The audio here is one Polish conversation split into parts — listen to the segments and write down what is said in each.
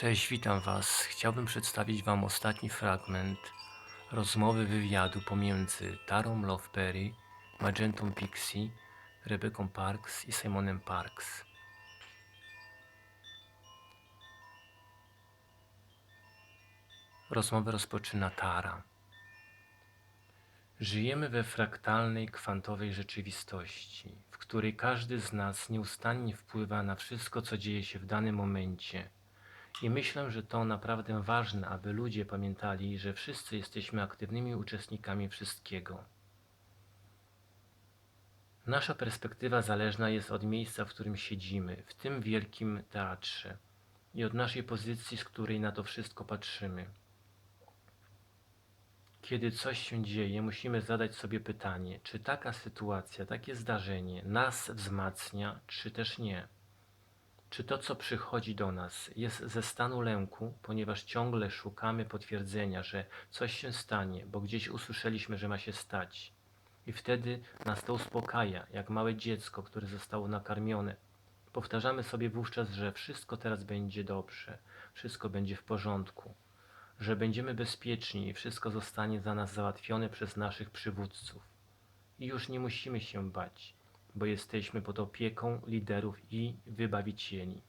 Cześć, witam Was. Chciałbym przedstawić Wam ostatni fragment rozmowy wywiadu pomiędzy Tarą Loveberry, Magentą Pixie, Rebecca Parks i Simonem Parks. Rozmowę rozpoczyna Tara. Żyjemy we fraktalnej, kwantowej rzeczywistości, w której każdy z nas nieustannie wpływa na wszystko, co dzieje się w danym momencie. I myślę, że to naprawdę ważne, aby ludzie pamiętali, że wszyscy jesteśmy aktywnymi uczestnikami wszystkiego. Nasza perspektywa zależna jest od miejsca, w którym siedzimy, w tym wielkim teatrze, i od naszej pozycji, z której na to wszystko patrzymy. Kiedy coś się dzieje, musimy zadać sobie pytanie, czy taka sytuacja, takie zdarzenie nas wzmacnia, czy też nie. Czy to, co przychodzi do nas, jest ze stanu lęku, ponieważ ciągle szukamy potwierdzenia, że coś się stanie, bo gdzieś usłyszeliśmy, że ma się stać. I wtedy nas to uspokaja, jak małe dziecko, które zostało nakarmione. Powtarzamy sobie wówczas, że wszystko teraz będzie dobrze, wszystko będzie w porządku że będziemy bezpieczni i wszystko zostanie za nas załatwione przez naszych przywódców. I już nie musimy się bać, bo jesteśmy pod opieką liderów i wybawicieli.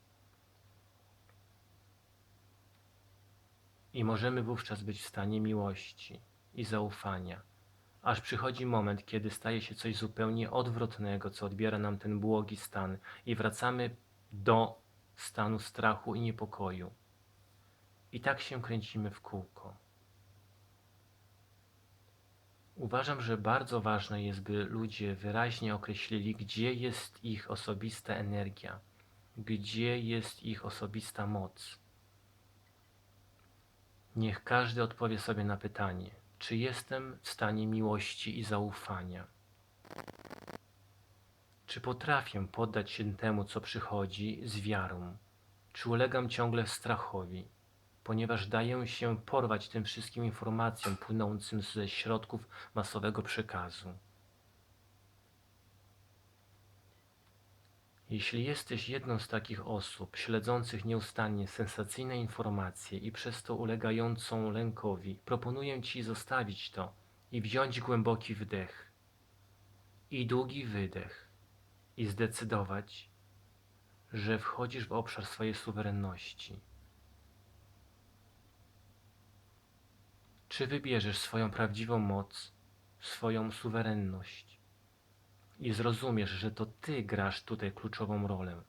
I możemy wówczas być w stanie miłości i zaufania, aż przychodzi moment, kiedy staje się coś zupełnie odwrotnego, co odbiera nam ten błogi stan i wracamy do stanu strachu i niepokoju. I tak się kręcimy w kółko. Uważam, że bardzo ważne jest, by ludzie wyraźnie określili, gdzie jest ich osobista energia, gdzie jest ich osobista moc. Niech każdy odpowie sobie na pytanie, czy jestem w stanie miłości i zaufania. Czy potrafię poddać się temu, co przychodzi, z wiarą? Czy ulegam ciągle strachowi? Ponieważ daję się porwać tym wszystkim informacjom płynącym ze środków masowego przekazu. Jeśli jesteś jedną z takich osób śledzących nieustannie sensacyjne informacje i przez to ulegającą lękowi, proponuję Ci zostawić to i wziąć głęboki wdech i długi wydech i zdecydować, że wchodzisz w obszar swojej suwerenności Czy wybierzesz swoją prawdziwą moc, swoją suwerenność i zrozumiesz, że to Ty grasz tutaj kluczową rolę?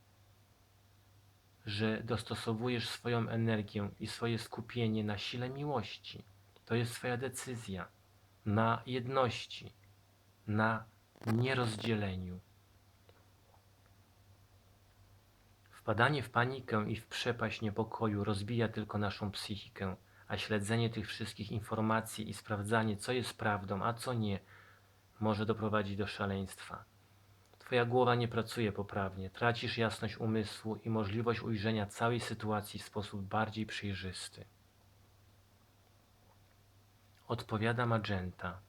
Że dostosowujesz swoją energię i swoje skupienie na sile miłości. To jest Twoja decyzja na jedności, na nierozdzieleniu. Wpadanie w panikę i w przepaść niepokoju rozbija tylko naszą psychikę a śledzenie tych wszystkich informacji i sprawdzanie, co jest prawdą, a co nie, może doprowadzić do szaleństwa. Twoja głowa nie pracuje poprawnie, tracisz jasność umysłu i możliwość ujrzenia całej sytuacji w sposób bardziej przejrzysty. Odpowiada Magenta.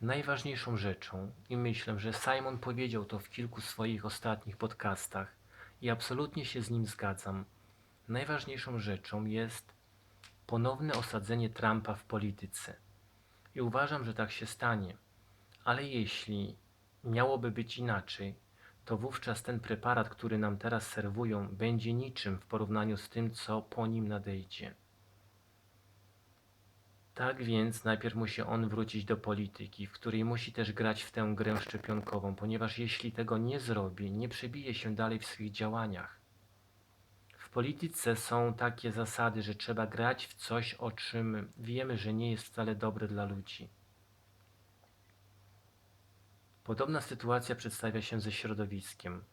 Najważniejszą rzeczą, i myślę, że Simon powiedział to w kilku swoich ostatnich podcastach, i absolutnie się z nim zgadzam, najważniejszą rzeczą jest ponowne osadzenie Trumpa w polityce. I uważam, że tak się stanie. Ale jeśli miałoby być inaczej, to wówczas ten preparat, który nam teraz serwują, będzie niczym w porównaniu z tym, co po nim nadejdzie. Tak więc najpierw musi on wrócić do polityki, w której musi też grać w tę grę szczepionkową, ponieważ jeśli tego nie zrobi, nie przebije się dalej w swoich działaniach. Polityce są takie zasady, że trzeba grać w coś, o czym wiemy, że nie jest wcale dobre dla ludzi. Podobna sytuacja przedstawia się ze środowiskiem.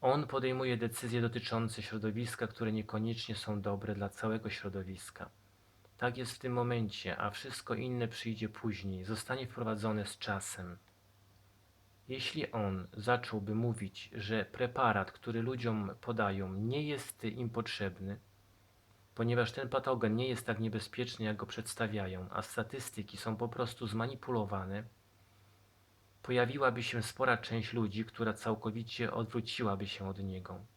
On podejmuje decyzje dotyczące środowiska, które niekoniecznie są dobre dla całego środowiska. Tak jest w tym momencie, a wszystko inne przyjdzie później, zostanie wprowadzone z czasem. Jeśli on zacząłby mówić, że preparat, który ludziom podają, nie jest im potrzebny, ponieważ ten patogen nie jest tak niebezpieczny, jak go przedstawiają, a statystyki są po prostu zmanipulowane, pojawiłaby się spora część ludzi, która całkowicie odwróciłaby się od niego.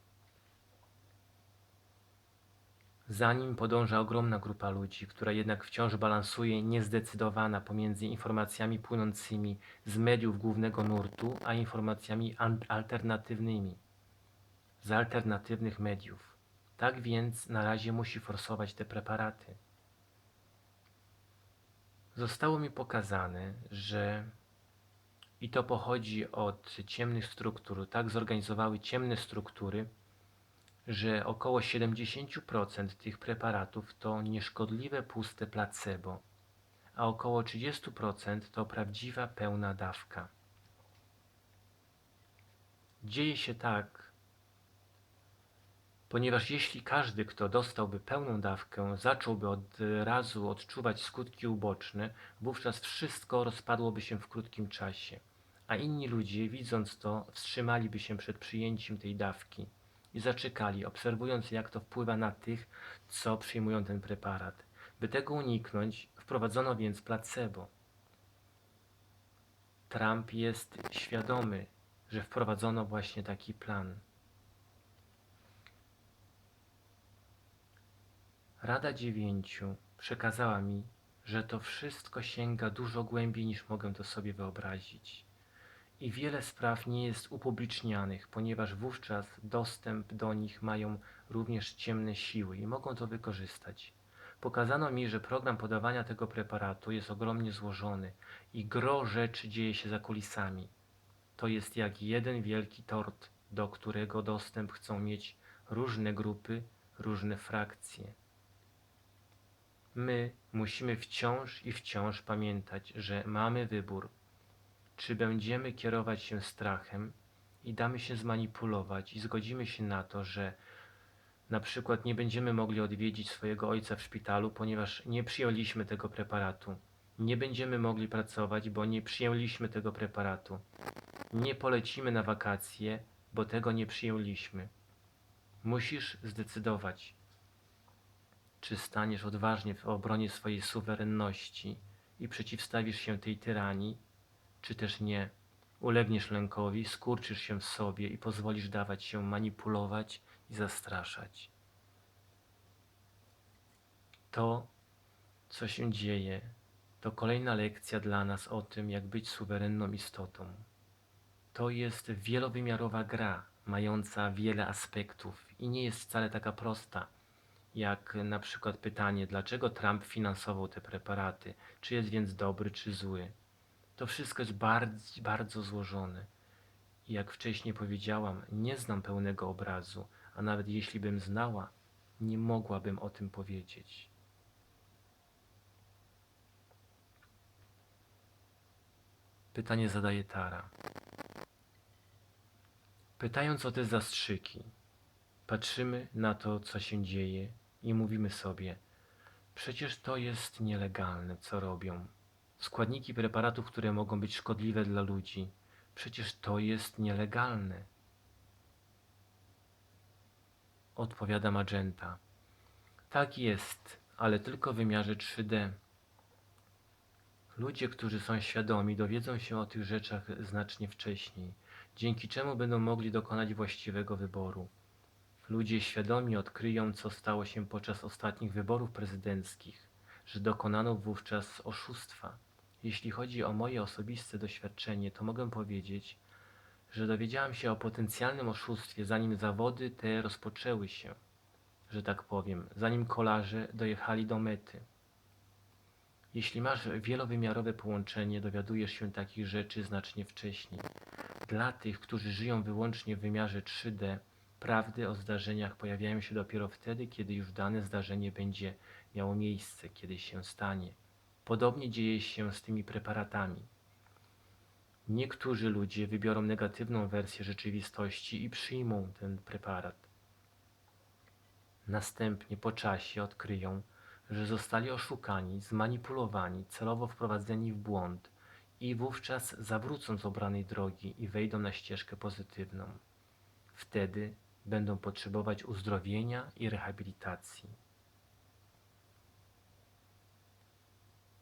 Za nim podąża ogromna grupa ludzi, która jednak wciąż balansuje niezdecydowana pomiędzy informacjami płynącymi z mediów głównego nurtu, a informacjami alternatywnymi z alternatywnych mediów. Tak więc na razie musi forsować te preparaty. Zostało mi pokazane, że i to pochodzi od ciemnych struktur, tak zorganizowały ciemne struktury, że około 70% tych preparatów to nieszkodliwe puste placebo, a około 30% to prawdziwa pełna dawka. Dzieje się tak, ponieważ jeśli każdy, kto dostałby pełną dawkę, zacząłby od razu odczuwać skutki uboczne, wówczas wszystko rozpadłoby się w krótkim czasie, a inni ludzie, widząc to, wstrzymaliby się przed przyjęciem tej dawki i zaczekali, obserwując jak to wpływa na tych, co przyjmują ten preparat. By tego uniknąć, wprowadzono więc placebo. Trump jest świadomy, że wprowadzono właśnie taki plan. Rada Dziewięciu przekazała mi, że to wszystko sięga dużo głębiej niż mogę to sobie wyobrazić. I wiele spraw nie jest upublicznianych, ponieważ wówczas dostęp do nich mają również ciemne siły i mogą to wykorzystać. Pokazano mi, że program podawania tego preparatu jest ogromnie złożony i gro rzeczy dzieje się za kulisami. To jest jak jeden wielki tort, do którego dostęp chcą mieć różne grupy, różne frakcje. My musimy wciąż i wciąż pamiętać, że mamy wybór. Czy będziemy kierować się strachem i damy się zmanipulować i zgodzimy się na to, że na przykład nie będziemy mogli odwiedzić swojego ojca w szpitalu, ponieważ nie przyjęliśmy tego preparatu. Nie będziemy mogli pracować, bo nie przyjęliśmy tego preparatu. Nie polecimy na wakacje, bo tego nie przyjęliśmy. Musisz zdecydować, czy staniesz odważnie w obronie swojej suwerenności i przeciwstawisz się tej tyranii, czy też nie. Ulegniesz lękowi, skurczysz się w sobie i pozwolisz dawać się manipulować i zastraszać. To, co się dzieje, to kolejna lekcja dla nas o tym, jak być suwerenną istotą. To jest wielowymiarowa gra, mająca wiele aspektów i nie jest wcale taka prosta, jak na przykład pytanie, dlaczego Trump finansował te preparaty, czy jest więc dobry, czy zły. To wszystko jest bardzo, bardzo złożone. I jak wcześniej powiedziałam, nie znam pełnego obrazu, a nawet jeśli bym znała, nie mogłabym o tym powiedzieć. Pytanie zadaje Tara. Pytając o te zastrzyki, patrzymy na to, co się dzieje i mówimy sobie, przecież to jest nielegalne, co robią. Składniki preparatów, które mogą być szkodliwe dla ludzi, przecież to jest nielegalne. Odpowiada Magenta. Tak jest, ale tylko w wymiarze 3D. Ludzie, którzy są świadomi, dowiedzą się o tych rzeczach znacznie wcześniej, dzięki czemu będą mogli dokonać właściwego wyboru. Ludzie świadomi odkryją, co stało się podczas ostatnich wyborów prezydenckich, że dokonano wówczas oszustwa. Jeśli chodzi o moje osobiste doświadczenie, to mogę powiedzieć, że dowiedziałam się o potencjalnym oszustwie, zanim zawody te rozpoczęły się, że tak powiem, zanim kolarze dojechali do mety. Jeśli masz wielowymiarowe połączenie, dowiadujesz się takich rzeczy znacznie wcześniej. Dla tych, którzy żyją wyłącznie w wymiarze 3D, prawdy o zdarzeniach pojawiają się dopiero wtedy, kiedy już dane zdarzenie będzie miało miejsce, kiedy się stanie. Podobnie dzieje się z tymi preparatami. Niektórzy ludzie wybiorą negatywną wersję rzeczywistości i przyjmą ten preparat. Następnie po czasie odkryją, że zostali oszukani, zmanipulowani, celowo wprowadzeni w błąd i wówczas zawrócą z obranej drogi i wejdą na ścieżkę pozytywną. Wtedy będą potrzebować uzdrowienia i rehabilitacji.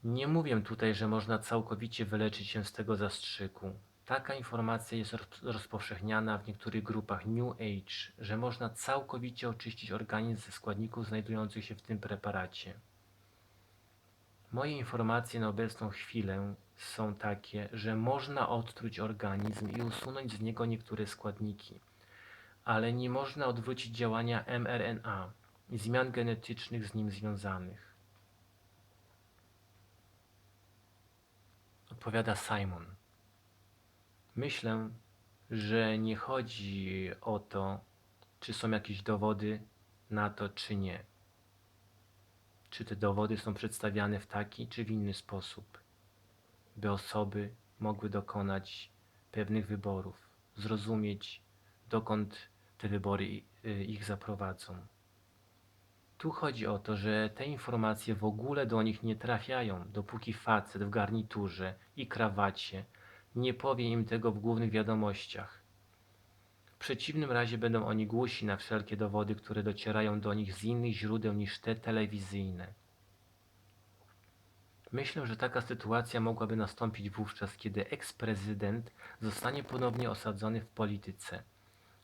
Nie mówię tutaj, że można całkowicie wyleczyć się z tego zastrzyku. Taka informacja jest roz- rozpowszechniana w niektórych grupach New Age, że można całkowicie oczyścić organizm ze składników znajdujących się w tym preparacie. Moje informacje na obecną chwilę są takie, że można odtruć organizm i usunąć z niego niektóre składniki, ale nie można odwrócić działania mRNA i zmian genetycznych z nim związanych. Odpowiada Simon. Myślę, że nie chodzi o to, czy są jakieś dowody na to, czy nie. Czy te dowody są przedstawiane w taki, czy w inny sposób, by osoby mogły dokonać pewnych wyborów, zrozumieć, dokąd te wybory y, ich zaprowadzą. Tu chodzi o to, że te informacje w ogóle do nich nie trafiają, dopóki facet w garniturze i krawacie nie powie im tego w głównych wiadomościach. W przeciwnym razie będą oni głusi na wszelkie dowody, które docierają do nich z innych źródeł niż te telewizyjne. Myślę, że taka sytuacja mogłaby nastąpić wówczas, kiedy eks-prezydent zostanie ponownie osadzony w polityce.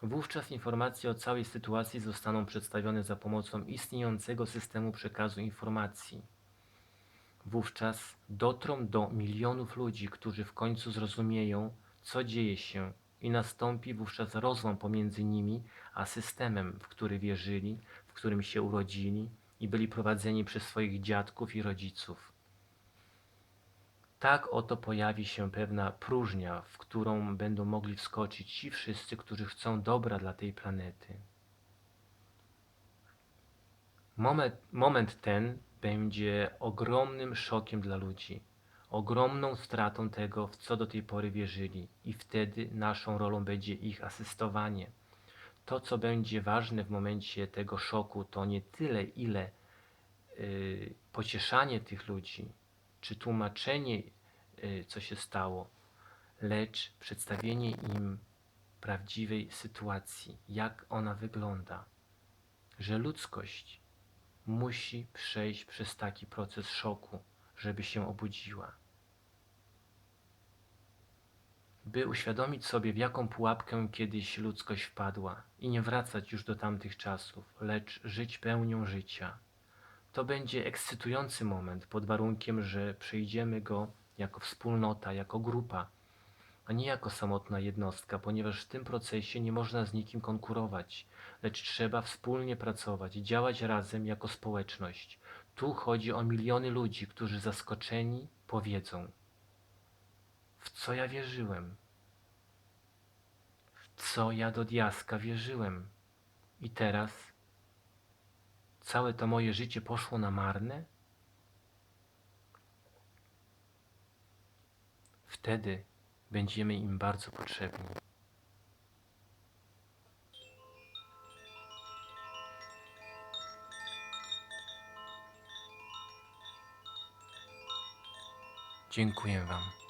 Wówczas informacje o całej sytuacji zostaną przedstawione za pomocą istniejącego systemu przekazu informacji. Wówczas dotrą do milionów ludzi, którzy w końcu zrozumieją, co dzieje się, i nastąpi wówczas rozłam pomiędzy nimi a systemem, w który wierzyli, w którym się urodzili i byli prowadzeni przez swoich dziadków i rodziców. Tak oto pojawi się pewna próżnia, w którą będą mogli wskoczyć ci wszyscy, którzy chcą dobra dla tej planety. Moment, moment ten będzie ogromnym szokiem dla ludzi, ogromną stratą tego, w co do tej pory wierzyli, i wtedy naszą rolą będzie ich asystowanie. To, co będzie ważne w momencie tego szoku, to nie tyle, ile y, pocieszanie tych ludzi, czy tłumaczenie, y, co się stało, lecz przedstawienie im prawdziwej sytuacji, jak ona wygląda, że ludzkość musi przejść przez taki proces szoku, żeby się obudziła. By uświadomić sobie, w jaką pułapkę kiedyś ludzkość wpadła i nie wracać już do tamtych czasów, lecz żyć pełnią życia. To będzie ekscytujący moment pod warunkiem, że przejdziemy go jako wspólnota, jako grupa, a nie jako samotna jednostka, ponieważ w tym procesie nie można z nikim konkurować, lecz trzeba wspólnie pracować, działać razem jako społeczność. Tu chodzi o miliony ludzi, którzy zaskoczeni powiedzą: W co ja wierzyłem? W co ja do diaska wierzyłem? I teraz całe to moje życie poszło na marne? Wtedy będziemy im bardzo potrzebni. Dziękuję Wam.